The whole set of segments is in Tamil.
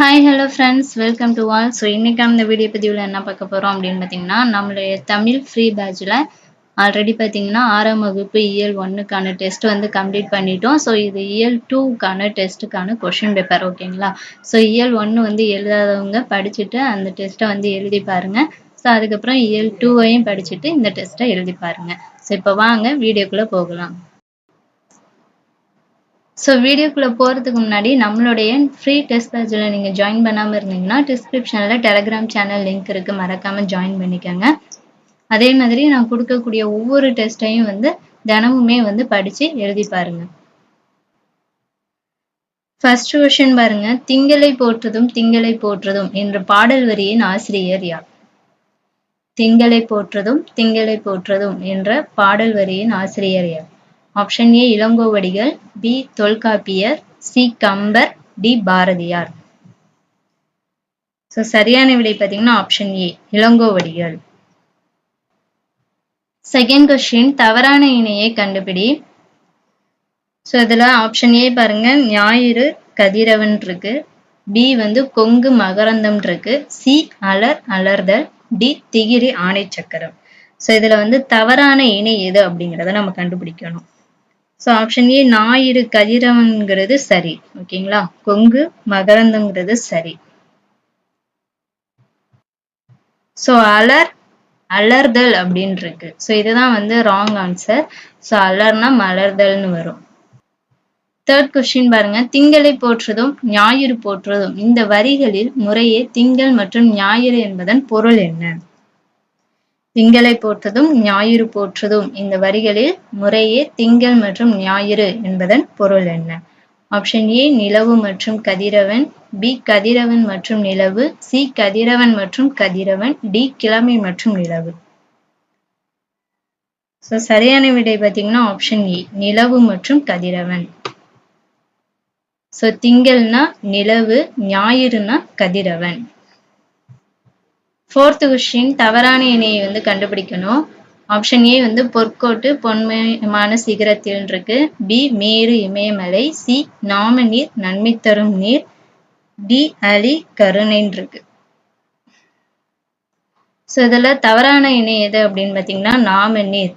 Hi hello friends welcome to all so இன்றைக்கான இந்த வீடியோ பதிவில் என்ன பார்க்க போகிறோம் அப்படின்னு பார்த்தீங்கன்னா நம்மளுடைய தமிழ் ஃப்ரீ பேட்சில் ஆல்ரெடி பார்த்தீங்கன்னா ஆறாம் வகுப்பு இயல் ஒன்றுக்கான டெஸ்ட் வந்து கம்ப்ளீட் பண்ணிட்டோம். ஸோ இது இயல் டூக்கான டெஸ்ட்டுக்கான கொஷின் பேப்பர் ஓகேங்களா ஸோ இயல் ஒன்று வந்து எழுதாதவங்க படிச்சுட்டு அந்த டெஸ்ட்டை வந்து எழுதி பாருங்கள் ஸோ அதுக்கப்புறம் இயல் டூவையும் படிச்சுட்டு இந்த டெஸ்ட்டை எழுதி பாருங்கள் ஸோ இப்போ வாங்க வீடியோக்குள்ளே போகலாம். ஸோ வீடியோக்குள்ளே போகிறதுக்கு முன்னாடி நம்மளுடைய ஃப்ரீ டெஸ்ட் பேட்சில் நீங்கள் ஜாயின் பண்ணாமல் இருந்தீங்கன்னா டிஸ்கிரிப்ஷனில் டெலகிராம் சேனல் லிங்க் இருக்குது மறக்காமல் ஜாயின் பண்ணிக்கோங்க. அதே மாதிரி நான் கொடுக்கக்கூடிய ஒவ்வொரு டெஸ்ட்டையும் வந்து தினமுமே வந்து படித்து எழுதி பாருங்க. ஃபர்ஸ்ட் கொஷின் பாருங்க. திங்களை போற்றதும் திங்களை போற்றதும் என்ற பாடல் வரியின் ஆசிரியர் யார்? திங்களை போற்றதும் திங்களை போற்றதும் என்ற பாடல் வரியின் ஆசிரியர் யார்? Option A Ilangovadigal. B Tolkappiyar. C Kambar. D Bharathiyar. So சரியான விடை பார்த்தீங்கன்னா option A Ilangovadigal. Second question தவறான இணையை கண்டுபிடி. ஸோ இதில் ஆப்ஷன் ஏ பாருங்க. ஞாயிறு கதிரவன் இருக்கு. பி வந்து கொங்கு மகரந்தம் இருக்கு. சி அலர் அலர்தல். டி திகிரி ஆணை சக்கரம் ஸோ இதில் வந்து தவறான இணை எது அப்படிங்கிறத நம்ம கண்டுபிடிக்கணும். ஸோ ஆப்ஷன் ஏ ஞாயிறு கதிரவன்கிறது சரி. ஓகேங்களா? கொங்கு மகரந்தங்கிறது சரி. ஸோ அலர் அலர்தல் அப்படின்னு இருக்கு ஸோ இதுதான் வந்து ராங் ஆன்சர் ஸோ அலர்னா மலர்தல்னு வரும். தேர்ட் கொஸ்டின் பாருங்க. திங்களை போற்றுதும் ஞாயிறு போற்றுதும். இந்த வரிகளில் முறையே திங்கள் மற்றும் ஞாயிறு என்பதன் பொருள் என்ன? திங்களை போற்றதும் ஞாயிறு போற்றதும். இந்த வரிகளில் முறையே திங்கள் மற்றும் ஞாயிறு என்பதன் பொருள் என்ன? ஆப்ஷன் ஏ நிலவு மற்றும் கதிரவன். பி கதிரவன் மற்றும் நிலவு. சி கதிரவன் மற்றும் கதிரவன். டி கிழமை மற்றும் நிலவு. ஸோ சரியான விடை பார்த்தீங்கன்னா ஆப்ஷன் ஏ நிலவு மற்றும் கதிரவன். ஸோ திங்கள்னா நிலவு ஞாயிறுனா கதிரவன். ஃபோர்த்து கொஸ்டின் தவறான இணையை வந்து கண்டுபிடிக்கணும். ஆப்ஷன் ஏ வந்து பொற்கோட்டு பொன்மயமான சிகரத்தில் இருக்கு. பி மேரு இமயமலை. சி நாம நீர் நன்மை தரும் நீர். டி அலி கருணைன்னு இருக்கு. ஸோ இதில் தவறான இணை எது அப்படின்னு பார்த்தீங்கன்னா நாம நீர்.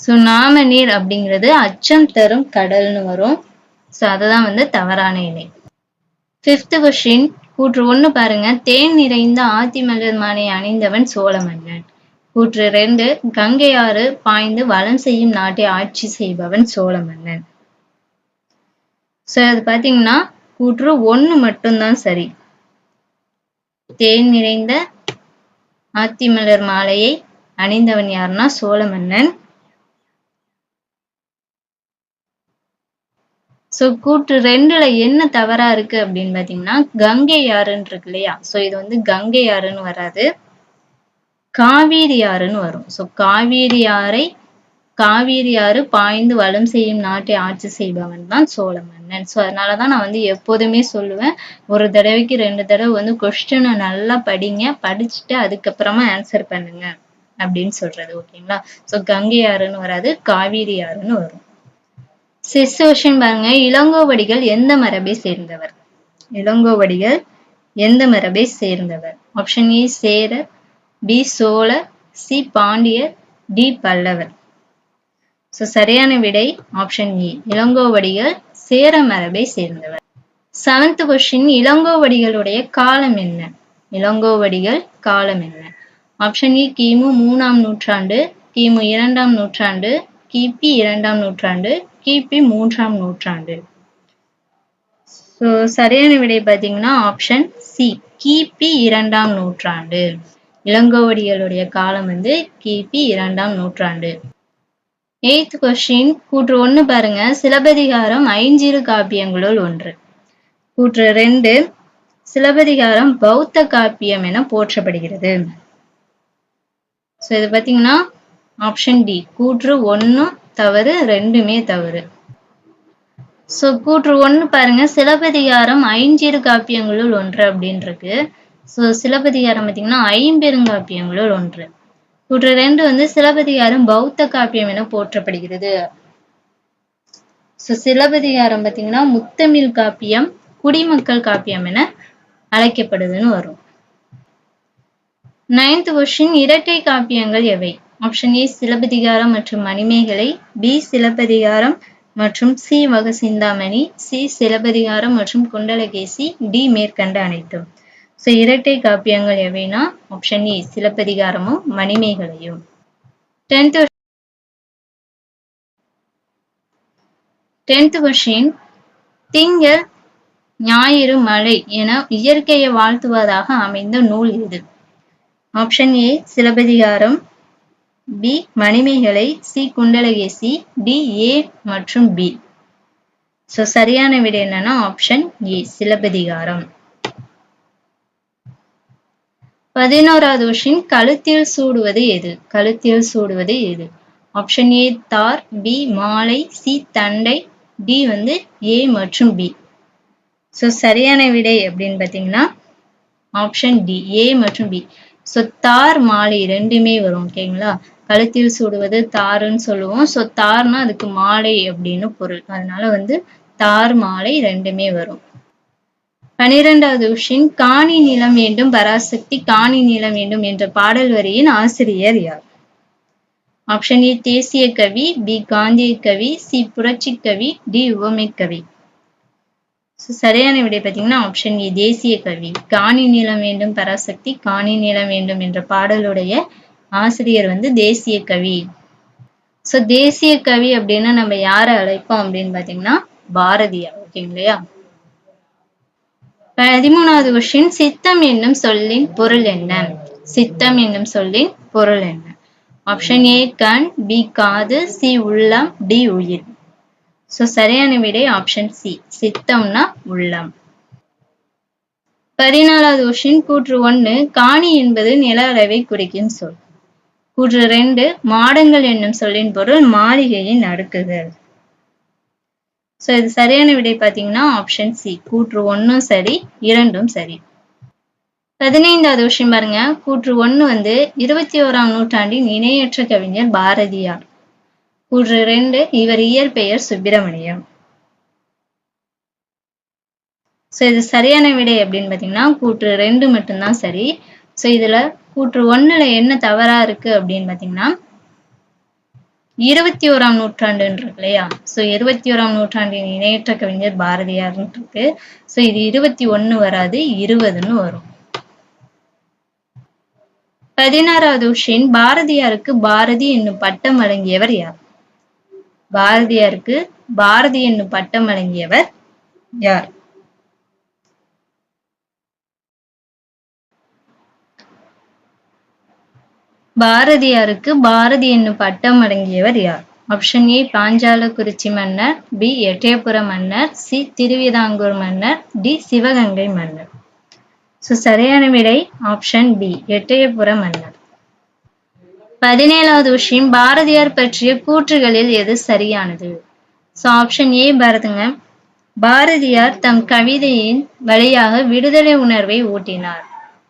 ஸோ நாம நீர் அப்படிங்கிறது அச்சம் தரும் கடல்னு வரும். ஸோ அதுதான் வந்து தவறான இணை ஃபிஃப்த் கொஸ்டின் கூற்று ஒண்ணு பாருங்க. தேன் நிறைந்த ஆத்திமலர் மாலை அணிந்தவன் சோழ மன்னன் கூற்று ரெண்டு கங்கையாறு பாய்ந்து வளம் செய்யும் நாட்டை ஆட்சி செய்பவன் சோழ மன்னன் சோ அது பாத்தீங்கன்னா கூற்று ஒண்ணு மட்டும்தான் சரி. தேன் நிறைந்த ஆத்திமலர் மாலையை அணிந்தவன் யாருன்னா சோழ மன்னன் ஸோ கூற்று ரெண்டுல என்ன தவறா இருக்கு அப்படின்னு பாத்தீங்கன்னா கங்கை யாருன்னு இருக்கு இல்லையா? ஸோ இது வந்து கங்கை யாருன்னு வராது. காவேரி ஆறுன்னு வரும். ஸோ காவேரி ஆறை காவேரி ஆறு பாய்ந்து வளம் செய்யும் நாட்டை ஆட்சி செய்பவன் தான் சோழ மன்னன் ஸோ அதனாலதான் நான் வந்து எப்போதுமே சொல்லுவேன் ஒரு தடவைக்கு ரெண்டு தடவை வந்து கொஸ்டினை நல்லா படிங்க படிச்சுட்டு அதுக்கப்புறமா ஆன்சர் பண்ணுங்க அப்படின்னு சொல்றது ஓகேங்களா ஸோ கங்கை ஆறுன்னு வராது காவேரி ஆறுன்னு வரும். சிசுவேஷன் பாருங்க இளங்கோவடிகள் எந்த மரபை சேர்ந்தவர்? இளங்கோவடிகள் எந்த மரபை சேர்ந்தவர்? Option A Chera B Chola C Pandiyar D Pallavar. So சரியான விடை ஆப்ஷன் ஏ இளங்கோவடிகள் சேர மரபை சேர்ந்தவர். செவன்த் கொஸ்டின் இளங்கோவடிகளுடைய காலம் என்ன? இளங்கோவடிகள் காலம் என்ன? ஆப்ஷன் இ கிமு மூணாம் நூற்றாண்டு கிமு இரண்டாம் நூற்றாண்டு கிபி இரண்டாம் நூற்றாண்டு கிபி மூன்றாம் நூற்றாண்டு. ஸோ சரியான விடை பார்த்தீங்கன்னா ஆப்ஷன் சி கிபி இரண்டாம் நூற்றாண்டு. இளங்கோவடிகளுடைய காலம் வந்து கிபி இரண்டாம் நூற்றாண்டு. எயித் கொஸ்டின் கூற்று ஒன்று பாருங்க. சிலப்பதிகாரம் ஐஞ்சிறு காப்பியங்களுள் ஒன்று. கூற்று ரெண்டு சிலப்பதிகாரம் பௌத்த காப்பியம் என போற்றப்படுகிறது. ஸோ இது பார்த்தீங்கன்னா ஆப்ஷன் டி கூற்று ஒன்று தவறு ரெண்டுமே தவறு. ஸோ கூற்று ஒன்று பாருங்க. சிலப்பதிகாரம் ஐஞ்சிறு காப்பியங்களுள் ஒன்று அப்படின்னு இருக்கு ஸோ சிலப்பதிகாரம் பார்த்தீங்கன்னா ஐம்பெருங்காப்பியங்களுள் ஒன்று. கூற்று ரெண்டு வந்து சிலப்பதிகாரம் பௌத்த காப்பியம் என போற்றப்படுகிறது. ஸோ சிலப்பதிகாரம் பார்த்தீங்கன்னா முத்தமிழ் காப்பியம் குடிமக்கள் காப்பியம் என அழைக்கப்படுதுன்னு வரும். நைன்த் கொஷின் இரட்டை காப்பியங்கள் எவை? ஆப்ஷன் ஏ சிலப்பதிகாரம் மற்றும் மணிமேகலை. பி சிலப்பதிகாரம் மற்றும் சி வக சிந்தாமணி. சி சிலப்பதிகாரம் மற்றும் குண்டலகேசி. டி மேற்கண்ட அனைத்தும். ஸோ இரட்டை காப்பியங்கள் எவைனா? ஆப்ஷன் ஏ சிலப்பதிகாரமும் மணிமேகலையும். டென்த் டென்த் கொஷின் திங்கள் ஞாயிறு மழை என இயற்கையை வாழ்த்துவதாக அமைந்த நூல் எது option A Silappathikaram B Manimekalai C Kundalakesi D A மற்றும் பி ஸோ சரியான விடை என்னன்னா ஆப்ஷன் ஏ சிலப்பதிகாரம். பதினோராவது கொஸ்டின் கழுத்தில் சூடுவது எது? கழுத்தில் சூடுவது எது? ஆப்ஷன் ஏ தார் பி மாலை சி தண்டை டி வந்து ஏ மற்றும் பி ஸோ சரியான விடை அப்படின்னு பார்த்தீங்கன்னா ஆப்ஷன் டி ஏ மற்றும் பி ஸோ தார் மாலை ரெண்டுமே வரும் ஓகேங்களா கழுத்தில் சூடுவது தாருன்னு சொல்லுவோம். ஸோ தார்னா அதுக்கு மாலை அப்படின்னு பொருள். அதனால வந்து தார் மாலை ரெண்டுமே வரும். பனிரெண்டாவது விஷயம் காணி நிலம் வேண்டும் பராசக்தி காணி நிலம் வேண்டும் என்ற பாடல் வரியின் ஆசிரியர் யார்? ஆப்ஷன் ஏ தேசிய கவி பி காந்திய கவி சி புரட்சி கவி டி உவமை கவி. சரியான விடை பார்த்தீங்கன்னா ஆப்ஷன் ஏ தேசிய கவி காணி நிலம் வேண்டும் பராசக்தி காணி நிலம் வேண்டும் என்ற பாடலுடைய ஆசிரியர் வந்து தேசிய கவி. சோ தேசிய கவி அப்படின்னா நம்ம யாரை அழைப்போம் அப்படின்னு பாத்தீங்கன்னா பாரதியார் ஓகேங்களா பதிமூணாவது கொஸ்டின் சித்தம் என்னும் சொல்லின் பொருள் என்ன? சித்தம் என்னும் சொல்லின் பொருள் என்ன? ஆப்ஷன் ஏ கண் பி காது சி உள்ளம் டி உயிர். சோ சரியான விடை ஆப்ஷன் சி சித்தம்னா உள்ளம். பதினாலாவது ஓஷின் கூற்று ஒன்னு காணி என்பது நில அளவை குறிக்கும் சொல். கூற்று ரெண்டு மாடங்கள் என்னும் சொல்லின் பொருள் மாளிகையின் அடுக்குகள். சோ இது சரியான விடை பாத்தீங்கன்னா ஆப்ஷன் சி கூற்று ஒன்னும் சரி இரண்டும் சரி. பதினைந்தாவது விஷயம் பாருங்க. கூற்று ஒண்ணு வந்து இருபத்தி ஓராம் நூற்றாண்டின் இணையற்ற கவிஞர் பாரதியார். கூற்று ரெண்டு இவர் இயற்பெயர் சுப்பிரமணியம். சோ இது சரியான விடை அப்படின்னு பாத்தீங்கன்னா கூற்று ரெண்டு மட்டும்தான் சரி. சோ இதுல கூற்று ஒண்ணுல என்ன தவறா இருக்கு அப்படின்னு பாத்தீங்கன்னா இருபத்தி ஓராம் நூற்றாண்டுன்னு இருக்கு இல்லையா? சோ இருபத்தி ஓராம் நூற்றாண்டின் இணையற்ற கவிஞர் பாரதியார்னு இருக்கு. சோ இது இருபத்தி ஒண்ணு வராது இருபதுன்னு வரும். பதினாறாவது விஷயம் பாரதியாருக்கு பாரதி என்னும் பட்டம் வழங்கியவர் யார்? பாரதியாருக்கு பாரதி என்னும் பட்டம் வழங்கியவர் யார்? பாரதியாருக்கு பாரதி என்னும் பட்டம் வழங்கியவர் யார்? ஆப்ஷன் ஏ பாஞ்சாலக்குறிச்சி மன்னர். பி எட்டயபுர மன்னர். சி திருவிதாங்கூர் மன்னர். டி சிவகங்கை மன்னர். ஸோ சரியான விடை ஆப்ஷன் பி எட்டயபுர மன்னர். பதினேழாவது விஷயம் பாரதியார் பற்றிய கூற்றுகளில் எது சரியானது? ஸோ ஆப்ஷன் ஏ பாரதுங்க. பாரதியார் தம் கவிதையின் வழியாக விடுதலை உணர்வை ஊட்டினார்.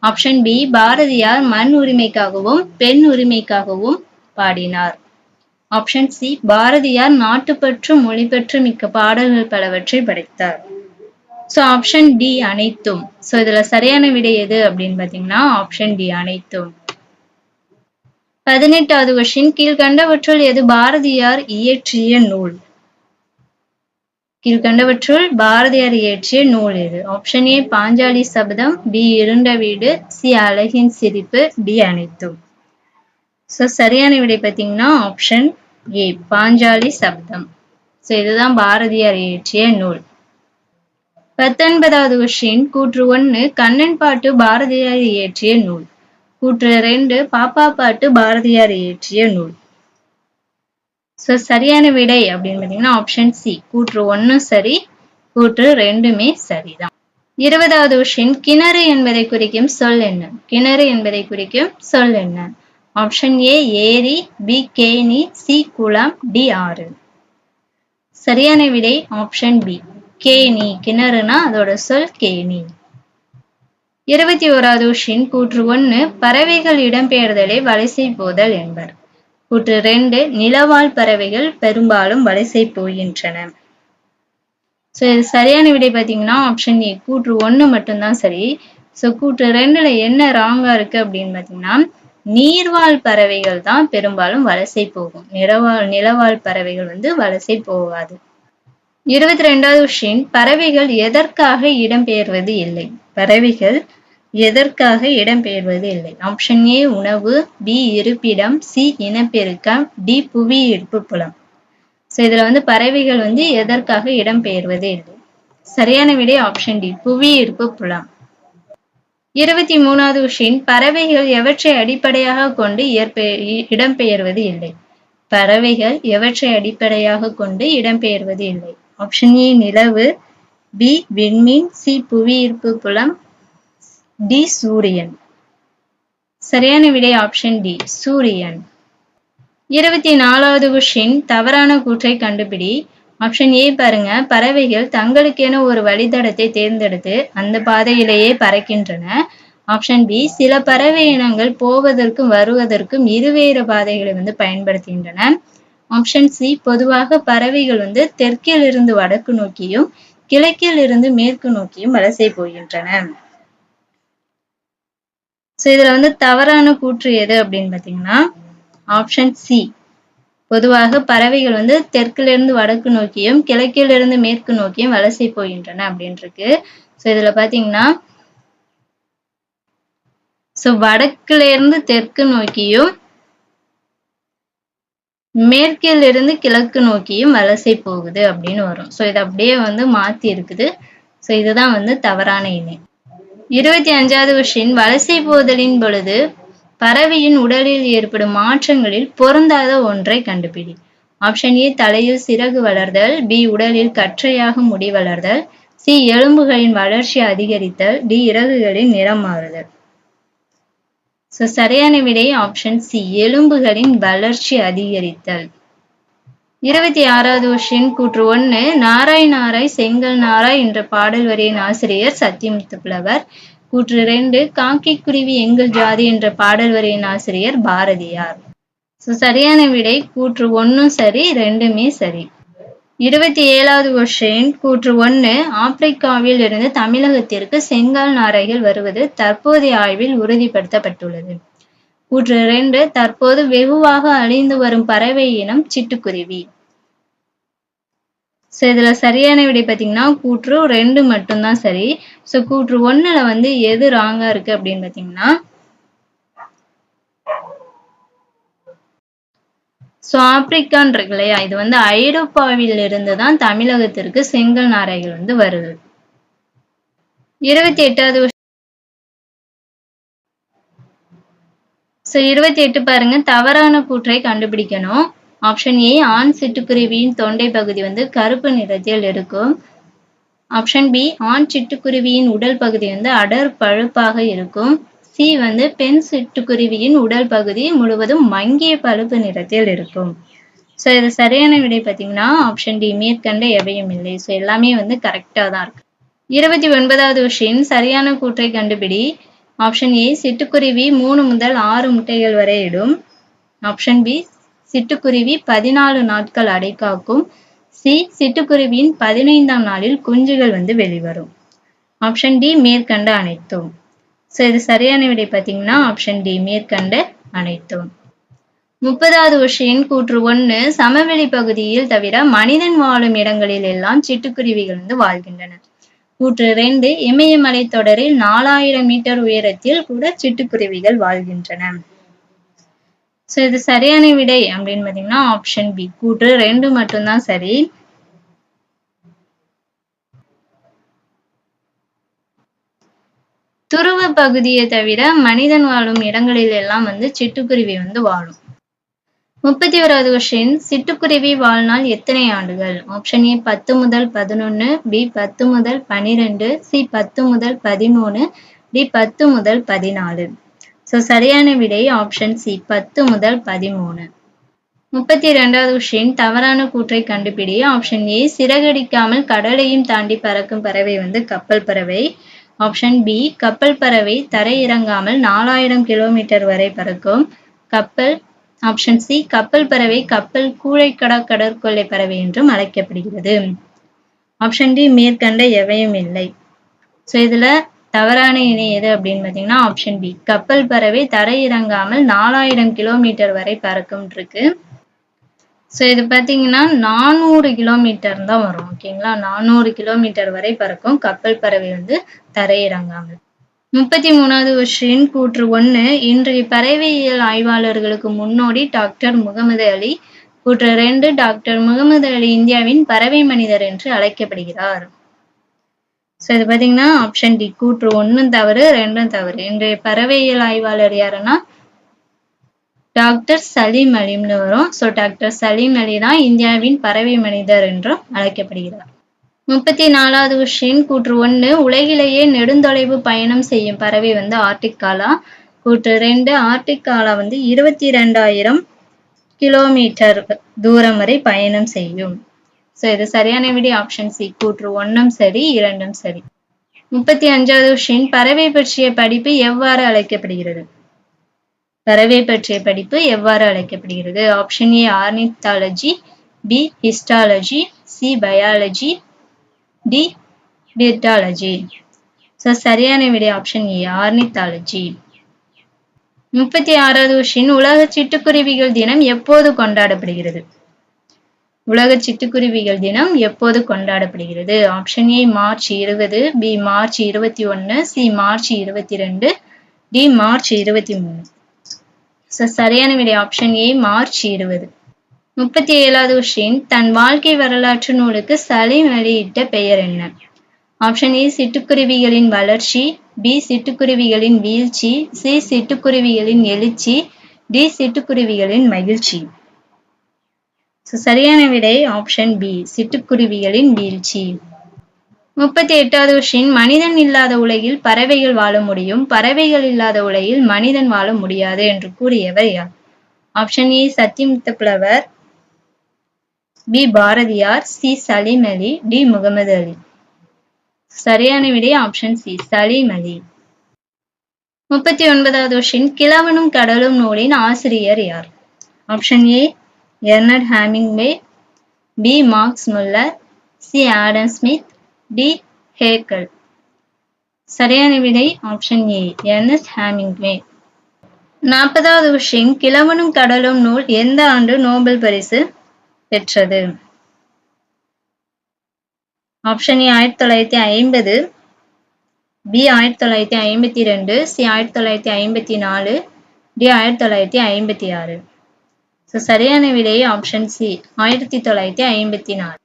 ஆப்ஷன் பி பாரதியார் மண் உரிமைக்காகவும் பெண் உரிமைக்காகவும் பாடினார். ஆப்ஷன் சி பாரதியார் நாட்டுப்பற்று மொழிப்பற்று மிக்க பாடல்கள் பலவற்றை படைத்தார். ஸோ ஆப்ஷன் டி அனைத்தும். ஸோ இதுல சரியான விடை எது அப்படின்னு பாத்தீங்கன்னா ஆப்ஷன் டி அனைத்தும். பதினெட்டாவது கொஷின் கீழ்கண்டவற்றுள் எது பாரதியார் இயற்றிய நூல்? கீழ்கண்டவற்றுள் பாரதியார் இயற்றிய நூல் எது? ஆப்ஷன் ஏ பாஞ்சாலி சபதம். பி இருண்ட வீடு. சி அழகின் சிரிப்பு. டி அனைத்தும். ஸோ சரியான விடை பார்த்தீங்கன்னா ஆப்ஷன் ஏ பாஞ்சாலி சப்தம். ஸோ இதுதான் பாரதியார் இயற்றிய நூல். பத்தொன்பதாவது கொஸ்டின் கூற்று ஒன்று கண்ணன் பாட்டு பாரதியார் இயற்றிய நூல். கூற்று ரெண்டு பாப்பா பாட்டு பாரதியார் இயற்றிய நூல். சோ சரியான விடை அப்படின்னு பாத்தீங்கன்னா ஆப்ஷன் சி கூற்று ஒன்னும் சரி கூற்று ரெண்டுமே சரிதான். இருபதாவது விஷயம் கிணறு என்பதை குறிக்கும் சொல் என்ன? கிணறு என்பதை குறிக்கும் சொல் என்ன? ஆப்ஷன் ஏ ஏரி பி கேணி சி குளம் டி ஆறு. சரியான விடை ஆப்ஷன் பி கேணி கிணறுனா அதோட சொல் கேணி. இருபத்தி ஓராவது உஷின் கூற்று ஒன்று பறவைகள் இடம்பெயர்தலை வலசை போதல் என்பர். கூற்று ரெண்டு நிலவாழ் பறவைகள் பெரும்பாலும் வலசை போகின்றன. ஸோ இது சரியான விடை பார்த்தீங்கன்னா ஆப்ஷன் ஏ கூற்று ஒன்று மட்டும்தான் சரி. ஸோ கூற்று ரெண்டுல என்ன ராங்கா இருக்கு அப்படின்னு பார்த்தீங்கன்னா நீர்வாழ் பறவைகள் தான் பெரும்பாலும் வலசை போகும். நிலவாழ் நிலவாழ் பறவைகள் வந்து வலசை போகாது. இருபத்தி ரெண்டாவது விஷயம் பறவைகள் எதற்காக இடம்பெயர்வது இல்லை? பறவைகள் எதற்காக இடம்பெயர்வது இல்லை? ஆப்ஷன் ஏ உணவு. பி இருப்பிடம். சி இனப்பெருக்கம். டி புவியீர்ப்பு புலம். ஸோ இதுல வந்து பறவைகள் வந்து எதற்காக இடம்பெயர்வது இல்லை? சரியான விடை ஆப்ஷன் டி புவி ஈர்ப்பு புலம். இருபத்தி மூணாவது விஷயம் பறவைகள் எவற்றை அடிப்படையாக கொண்டு இடம்பெயர்வது இல்லை? பறவைகள் எவற்றை அடிப்படையாக கொண்டு இடம்பெயர்வது இல்லை? ஆப்ஷன் ஏ நிலவு. பி விண்மீன் சி புவியீர்ப்பு புலம் டி சூரியன். சரியான விடை ஆப்ஷன் டி சூரியன். இருபத்தி நாலாவது கொஸ்டின் தவறான கூற்றை கண்டுபிடி. ஆப்ஷன் ஏ பாருங்க பறவைகள் தங்களுக்கென ஒரு வழித்தடத்தை தேர்ந்தெடுத்து அந்த பாதையிலேயே பறக்கின்றன. ஆப்ஷன் பி சில பறவை இனங்கள் போவதற்கும் வருவதற்கும் இருவேறு பாதைகளை வந்து பயன்படுத்துகின்றன. ஆப்ஷன் சி பொதுவாக பறவைகள் வந்து தெற்கில் இருந்து வடக்கு நோக்கியும் கிழக்கில் இருந்து மேற்கு நோக்கியும் வலசை போகின்றன. சோ இதுல வந்து தவறான கூற்று எது அப்படின்னு பாத்தீங்கன்னா ஆப்ஷன் சி பொதுவாக பறவைகள் வந்து தெற்கிலிருந்து வடக்கு நோக்கியும் கிழக்கிலிருந்து மேற்கு நோக்கியும் வலசை போகின்றன அப்படின்ட்டு ஸோ இதுல பாத்தீங்கன்னா ஸோ வடக்குல இருந்து தெற்கு நோக்கியும் மேற்கில் இருந்து கிழக்கு நோக்கியும் வலசை போகுது அப்படின்னு வரும். ஸோ இது அப்படியே வந்து மாத்தி இருக்குது. ஸோ இதுதான் வந்து தவறான இணை. இருபத்தி அஞ்சாவது கொஸ்டின் வலசை போதலின் பொழுது பறவையின் உடலில் ஏற்படும் மாற்றங்களில் பொருந்தாத ஒன்றை கண்டுபிடி. ஆப்ஷன் ஏ தலையில் சிறகு வளர்தல். பி உடலில் கற்றையாக முடி வளர்தல். சி எலும்புகளின் வளர்ச்சி அதிகரித்தல். டி இறகுகளின் நிறம் மாறுதல். ஸோ சரியான விடை ஆப்ஷன் சி எலும்புகளின் வளர்ச்சி அதிகரித்தல். இருபத்தி ஆறாவது கொஸ்டின் கூற்று ஒன்று நாராய் நாராய் செங்கல் நாராய் என்ற பாடல் வரியின் ஆசிரியர் சத்தியமுத்து புலவர் கூற்று இரண்டு காக்கை குருவி எங்கள் ஜாதி என்ற பாடல் வரியின் ஆசிரியர் பாரதியார். ஸோ சரியான விடை கூற்று ஒன்னும் சரி ரெண்டுமே சரி. இருபத்தி ஏழாவது கொஸ்டின் கூற்று ஒன்று ஆப்பிரிக்காவில் இருந்து தமிழகத்திற்கு செங்கால் நாரைகள் வருவது தற்போதைய ஆய்வில் உறுதிப்படுத்தப்பட்டுள்ளது. கூற்று இரண்டு தற்போது வெகுவாக அழிந்து வரும் பறவை இனம் சிட்டுக்குருவி. ஸோ இதில் சரியான விடை பார்த்தீங்கன்னா கூற்று ரெண்டு மட்டும்தான் சரி. ஸோ கூற்று ஒன்றில் வந்து எது ராங்கா இருக்கு அப்படின்னு பார்த்தீங்கன்னா ஸோ ஆப்பிரிக்கான் இருக்கு இல்லையா? இது வந்து ஐரோப்பாவில் இருந்து தான் தமிழகத்திற்கு செங்கல் நாரைகள் வந்து வருது. இருபத்தி எட்டாவது ஸோ இருபத்தி எட்டு பாருங்க. தவறான கூற்றை கண்டுபிடிக்கணும். ஆப்ஷன் ஏ ஆண் சிட்டுக்குருவியின் தொண்டை பகுதி வந்து கருப்பு நிறத்தில் இருக்கும். ஆப்ஷன் பி ஆண் சிட்டுக்குருவியின் உடல் பகுதி வந்து அடர் பழுப்பாக இருக்கும். சி வந்து பெண் சிட்டுக்குருவியின் உடல் பகுதி முழுவதும் மங்கிய பழுப்பு நிறத்தில் இருக்கும். ஸோ இது சரியான விடை பார்த்தீங்கன்னா ஆப்ஷன் டி மேற்கண்ட எவையும் இல்லை. ஸோ எல்லாமே வந்து கரெக்டாக தான் இருக்கு. இருபத்தி ஒன்பதாவது விஷயம் சரியான கூற்றை கண்டுபிடி. ஆப்ஷன் ஏ சிட்டுக்குருவி மூணு முதல் ஆறு முட்டைகள் வரை இடும். ஆப்ஷன் பி சிட்டுக்குருவி பதினாலு நாட்கள் அடைக்காக்கும். சி சிட்டுக்குருவியின் பதினைந்தாம் நாளில் குஞ்சுகள் வந்து வெளிவரும். ஆப்ஷன் டி மேற்கண்ட அனைத்தும். ஸோ இது சரியான விடை பார்த்தீங்கன்னா ஆப்ஷன் டி மேற்கண்ட அனைத்தும். முப்பதாவது விஷயம் கூற்று ஒன்று சமவெளி பகுதியில் தவிர மனிதன் வாழும் இடங்களில் எல்லாம் சிட்டுக்குருவிகள் வந்து வாழ்கின்றன கூற்று ரெண்டு இமயமலை தொடரில் நாலாயிரம் மீட்டர் உயரத்தில் கூட சிட்டுக்குருவிகள் வாழ்கின்றன. ஸோ இது சரியான விடை அப்படின்னு பார்த்தீங்கன்னா ஆப்ஷன் பி கூற்று ரெண்டு மட்டும்தான் சரி. துருவ பகுதியை தவிர மனிதன் வாழும் இடங்களில் எல்லாம் வந்து சிட்டுக்குருவி வந்து வாழும். முப்பத்தி ஓராவது கொஸ்டின் சிட்டுக்குருவி வாழ்நாள் எத்தனை ஆண்டுகள்? ஆப்ஷன் ஏ பத்து முதல் பதினொன்னு பி பத்து முதல் பனிரெண்டு சி பத்து முதல் பதிமூணு டி பத்து முதல் பதினாலு. ஸோ சரியான விடை ஆப்ஷன் சி பத்து முதல் பதிமூணு. முப்பத்தி இரண்டாவது கொஸ்டின் தவறான கூற்றை கண்டுபிடி ஆப்ஷன் ஏ சிறகடிக்காமல் கடலையும் தாண்டி பறக்கும் பறவை வந்து கப்பல் பறவை. ஆப்ஷன் பி கப்பல் பறவை தரை இறங்காமல் நாலாயிரம் கிலோமீட்டர் வரை பறக்கும். கப்பல் ஆப்ஷன் சி கப்பல் பறவை கப்பல் கூழைக்கடா கடற்கொள்ளை பறவை என்றும் அழைக்கப்படுகிறது. ஆப்ஷன் டி மேற்கண்ட எவையும் இல்லை. ஸோ இதுல தவறான இணை எது அப்படின்னு பார்த்தீங்கன்னா ஆப்ஷன் பி கப்பல் பறவை தரையிறங்காமல் நாலாயிரம் கிலோமீட்டர் வரை பறக்கும் இருக்கு ஸோ இது பார்த்தீங்கன்னா நானூறு கிலோமீட்டர் தான் வரும் ஓகேங்களா நானூறு கிலோமீட்டர் வரை பறக்கும். கப்பல் பறவை வந்து தரையிறங்காங்க. முப்பத்தி மூணாவது வருஷின் கூற்று ஒன்று இன்றைய பறவையியல் ஆய்வாளர்களுக்கு முன்னோடி டாக்டர் முகமது அலி. கூற்று ரெண்டு டாக்டர் முகமது அலி இந்தியாவின் பறவை மனிதர் என்று அழைக்கப்படுகிறார். ஸோ இது பார்த்தீங்கன்னா ஆப்ஷன் டி கூற்று ஒன்றும் தவறு ரெண்டும் தவறு. இன்றைய பறவையியல் ஆய்வாளர் யாருன்னா டாக்டர் சலீம் அலிம்னு வரும். ஸோ டாக்டர் சலீம் அலி தான் இந்தியாவின் பறவை மனிதர் என்றும் அழைக்கப்படுகிறார். முப்பத்தி நாலாவது விஷயம் கூற்று ஒன்று உலகிலேயே நெடுந்தொலைவு பயணம் செய்யும் பறவை வந்து ஆர்டிக்காலா கூற்று ரெண்டு ஆர்டிக்காலா வந்து இருபத்தி ரெண்டாயிரம் கிலோமீட்டர் தூரம் வரை பயணம் செய்யும். ஸோ இது சரியான விடி ஆப்ஷன் சி கூற்று ஒன்றும் சரி இரண்டும் சரி. முப்பத்தி அஞ்சாவது விஷயம் பறவை பற்றிய படிப்பு எவ்வாறு அழைக்கப்படுகிறது? பறவை பற்றிய படிப்பு எவ்வாறு அழைக்கப்படுகிறது? Option A ornithology B histology C biology D பியட்டாலஜி so சரியான விடை ஆப்ஷன் ஏ ஆர்னித்தாலஜி முப்பத்தி ஆறாவது கொஸ்டின் உலக சிட்டுக்குருவிகள் தினம் எப்போது கொண்டாடப்படுகிறது? உலக சிட்டுக்குருவிகள் தினம் எப்போது கொண்டாடப்படுகிறது? ஆப்ஷன் ஏ மார்ச் இருபது பி மார்ச் இருபத்தி ஒன்னு சி மார்ச் இருபத்தி ரெண்டு டி மார்ச் இருபத்தி மூணு. ஸோ சரியான விடை ஆப்ஷன் ஏ மார்ச் இருபது. முப்பத்தி ஏழாவது கொஸ்டின் தன் வாழ்க்கை வரலாற்று நூலுக்கு சலீம் வெளியிட்ட பெயர் என்ன? ஆப்ஷன் ஏ சிட்டுக்குருவிகளின் வளர்ச்சி பி சிட்டுக்குருவிகளின் வீழ்ச்சி சி சிட்டுக்குருவிகளின் எழுச்சி டி சிட்டுக்குருவிகளின் மகிழ்ச்சி. சரியான விடை ஆப்ஷன் பி சிட்டுக்குருவிகளின் வீழ்ச்சி. முப்பத்தி எட்டாவது விஷயம் மனிதன் இல்லாத உலகில் பறவைகள் வாழ முடியும். பறவைகள் இல்லாத உலகில் மனிதன் வாழ முடியாது என்று கூறியவர் யார்? Option A Sathiyamutha Pulavar B Bharathiyar. C Salim Ali. D Muhammad Ali. சரியான விடை ஆப்ஷன் சி சலீம் அலி. முப்பத்தி ஒன்பதாவது கொஸ்டின் கிழவனும் கடலும் நூலின் ஆசிரியர் யார்? Option A Ernest Hemingway B Max Muller C Adam Smith D Haeckel சரியான விடை ஆப்ஷன் ஏ எர்னஸ்ட் ஹேமிங்வே நாற்பதாவது விஷயம் கிழவனும் கடலும் நூல் எந்த ஆண்டு நோபல் பரிசு பெற்றது? ஆப்ஷன் ஏ ஆயிரத்தி தொள்ளாயிரத்தி ஐம்பது. பி ஆயிரத்தி தொள்ளாயிரத்தி ஐம்பத்தி ரெண்டு சி ஆயிரத்தி தொள்ளாயிரத்தி ஐம்பத்தி நாலு. டி ஆயிரத்தி தொள்ளாயிரத்தி ஐம்பத்தி ஆறு. ஸோ சரியான விடை ஆப்ஷன் சி ஆயிரத்தி தொள்ளாயிரத்தி ஐம்பத்தி நாலு.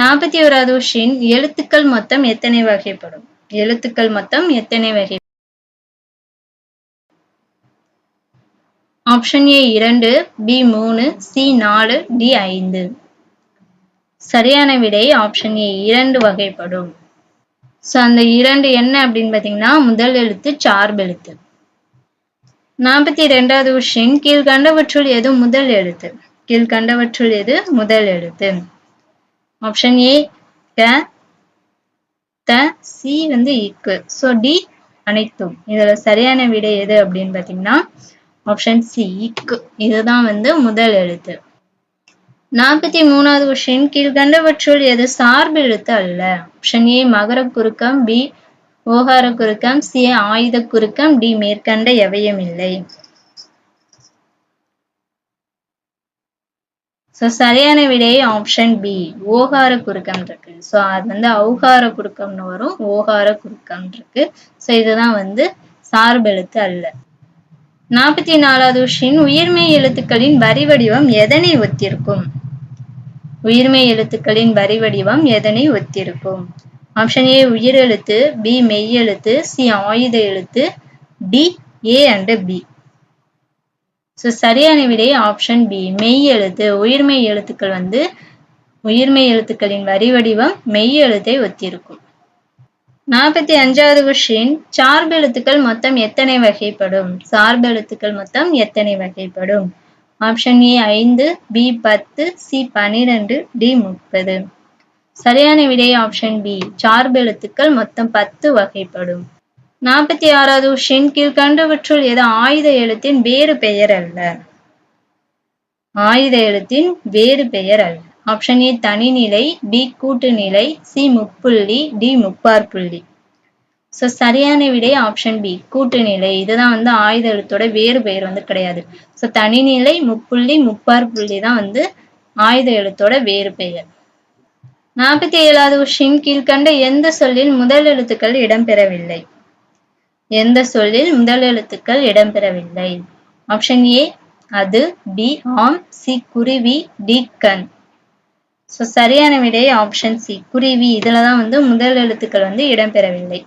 நாற்பத்தி ஓராவது கொஸ்டின் எழுத்துக்கள் மொத்தம் எத்தனை வகைப்படும்? எழுத்துக்கள் மொத்தம் எத்தனை வகை? ஆப்ஷன் ஏ இரண்டு பி மூணு சி நாலு டி ஐந்து. சரியான விடை ஆப்ஷன் ஏ இரண்டு வகைப்படும். ஸோ அந்த இரண்டு என்ன அப்படின்னு பார்த்தீங்கன்னா முதல் எழுத்து சார்பு எழுத்து. நாற்பத்தி ரெண்டாவது விஷயம் கீழ்கண்டவற்றுள் எது முதல் எழுத்து? கீழ்கண்டவற்றுள் எது முதல் எழுத்து? ஆப்ஷன் ஏ க த சி வந்து ஈக்குவல் ஸோ டி அனைத்தும். இதுல சரியான விடை எது அப்படின்னு பாத்தீங்கன்னா ஆப்ஷன் சி இக்கு இதுதான் வந்து முதல் எழுத்து. நாற்பத்தி மூணாவது கொஸ்டின் கீழ்கண்டவற்றுள் எது சார்பு எழுத்து அல்ல? ஆப்ஷன் ஏ மகர குறுக்கம் பி ஓகார குறுக்கம் சி ஆயுத குறுக்கம் டி மேற்கண்ட எவையும் இல்லை. ஸோ சரியான விடை ஆப்ஷன் பி ஓகார குறுக்கம் இருக்கு. ஸோ அது வந்து ஔகார குறுக்கம்னு வரும். ஓகார குறுக்கம் இருக்கு. ஸோ இதுதான் வந்து சார்பெழுத்து அல்ல. நாற்பத்தி நாலாவது விஷயம் உயிர்மை எழுத்துக்களின் வரி வடிவம் எதனை ஒத்திருக்கும்? உயிர்மை எழுத்துக்களின் வரி வடிவம் எதனை ஒத்திருக்கும்? ஆப்ஷன் ஏ உயிர் எழுத்து பி மெய் எழுத்து சி ஆயுத எழுத்து D A and B so சரியான விடை ஆப்ஷன் பி மெய் எழுத்து உயிர்மெய் எழுத்துக்கள் வந்து உயிர்மெய் எழுத்துக்களின் வரி வடிவம் மெய் எழுத்தை ஒத்திருக்கும். நாற்பத்தி அஞ்சாவது கொஷின் சார்பு எழுத்துக்கள் மொத்தம் எத்தனை வகைப்படும்? சார்பு எழுத்துக்கள் மொத்தம் எத்தனை வகைப்படும்? ஆப்ஷன் ஏ ஐந்து பி பத்து சி பனிரெண்டு டி முப்பது. சரியான விடை ஆப்ஷன் பி சார்பு எழுத்துக்கள் மொத்தம் பத்து வகைப்படும். நாற்பத்தி ஆறாவது உஷின் கீழ்கண்டவற்றுள் எது ஆயுத எழுத்தின் வேறு பெயர் அல்ல? ஆயுத எழுத்தின் வேறு பெயர் அல்ல. ஆப்ஷன் ஏ தனிநிலை பி கூட்டுநிலை சி முப்புள்ளி டி முப்பார் புள்ளி ஸோ சரியான விடை ஆப்ஷன் பி கூட்டுநிலை இதுதான் வந்து ஆயுத எழுத்தோட வேறு பெயர் வந்து கிடையாது. ஸோ தனிநிலை முப்புள்ளி முப்பார் புள்ளி தான் வந்து ஆயுத எழுத்தோட வேறு பெயர். நாற்பத்தி ஏழாவது உஷின் கீழ்கண்ட எந்த சொல்லில் முதல் எழுத்துக்கள் இடம்பெறவில்லை? எந்த சொல்லில் முதல் எழுத்துக்கள் இடம்பெறவில்லை? ஆப்ஷன் ஏ அது பி ஆம் சி குருவி டி கண். ஸோ சரியான விடை ஆப்ஷன் சி குருவி. இதில் தான் வந்து முதல் எழுத்துக்கள் வந்து இடம்பெறவில்லை.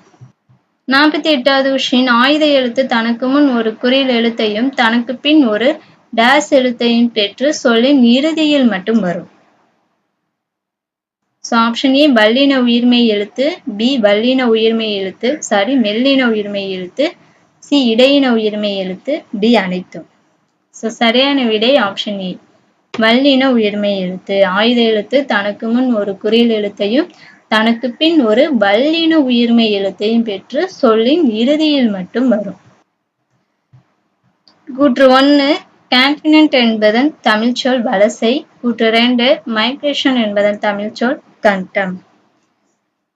நாற்பத்தி எட்டாவது விஷயம் ஆயுத எழுத்து தனக்கு முன் ஒரு குறில் எழுத்தையும் தனக்கு பின் ஒரு டேஸ் எழுத்தையும் பெற்று சொல்லின் இறுதியில் மட்டும் வரும். ஸோ ஆப்ஷன் ஏ வல்லின உயிர்மை எழுத்து பி வல்லின உயிர்மை எழுத்து சாரி மெல்லின உயிர்மை எழுத்து சி இடையின உயிர்மை எழுத்து டி அனைத்தும். ஸோ சரியான விடை ஆப்ஷன் ஏ வல்லின உயிர்மை எழுத்து ஆயுத எழுத்து தனக்கு முன் ஒரு குறியல் எழுத்தையும் தனக்கு பின் ஒரு வல்லின உயிர்மை எழுத்தையும் பெற்று சொல்லின் இறுதியில் மட்டும் வரும். கூற்று ஒன்று கேண்டினென்ட் என்பதன் தமிழ்ச்சொல் வலசை. கூற்று ரெண்டு மைக்ரேஷன் என்பதன் தமிழ்ச்சொல் கண்டம்.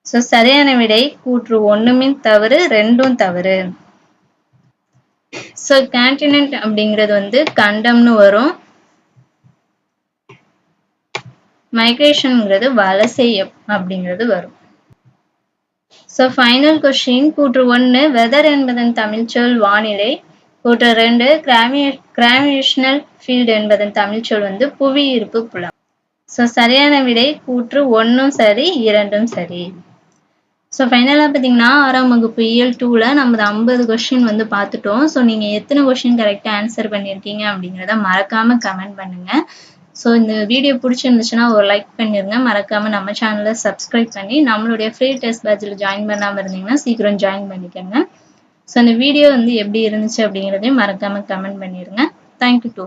ஸோ சரியான விடை கூற்று ஒண்ணுமின் தவறு ரெண்டும் தவறு. ஸோ கேண்டினென்ட் அப்படிங்கிறது வந்து கண்டம்னு வரும். மைக்ரேஷன்ங்கிறது வலசை அப்படிங்கிறது வரும். ஸோ ஃபைனல் கொஸ்டின் கூற்று ஒன்று வெதர் என்பதன் தமிழ்ச்சொல் வானிலை. கூற்று ரெண்டு கிராமி கிராமிஷனல் ஃபீல்டு என்பதன் தமிழ்ச்சொல் வந்து புவியீர்ப்பு புலம். ஸோ சரியான விடை கூற்று ஒன்றும் சரி இரண்டும் சரி. ஸோ ஃபைனலாக பார்த்தீங்கன்னா ஆறாம் வகுப்பு இயல் டூவில் நம்ம ஐம்பது கொஸ்டின் வந்து பார்த்துட்டோம். ஸோ நீங்கள் எத்தனை கொஷின் கரெக்டாக ஆன்சர் பண்ணியிருக்கீங்க அப்படிங்கிறத மறக்காமல் கமெண்ட் பண்ணுங்கள் ஸோ இந்த வீடியோ பிடிச்சிருந்துச்சுன்னா ஒரு லைக் பண்ணிருங்க. மறக்காமல் நம்ம சேனலை சப்ஸ்கிரைப் பண்ணி நம்மளுடைய ஃப்ரீ டெஸ்ட் பேட்சில் ஜாயின் பண்ணாமல் இருந்தீங்கன்னா சீக்கிரம் ஜாயின் பண்ணிக்கோங்க. ஸோ அந்த வீடியோ வந்து எப்படி இருந்துச்சு அப்படிங்கிறதையும் மறக்காம கமெண்ட் பண்ணிடுங்க தேங்க்யூ டூ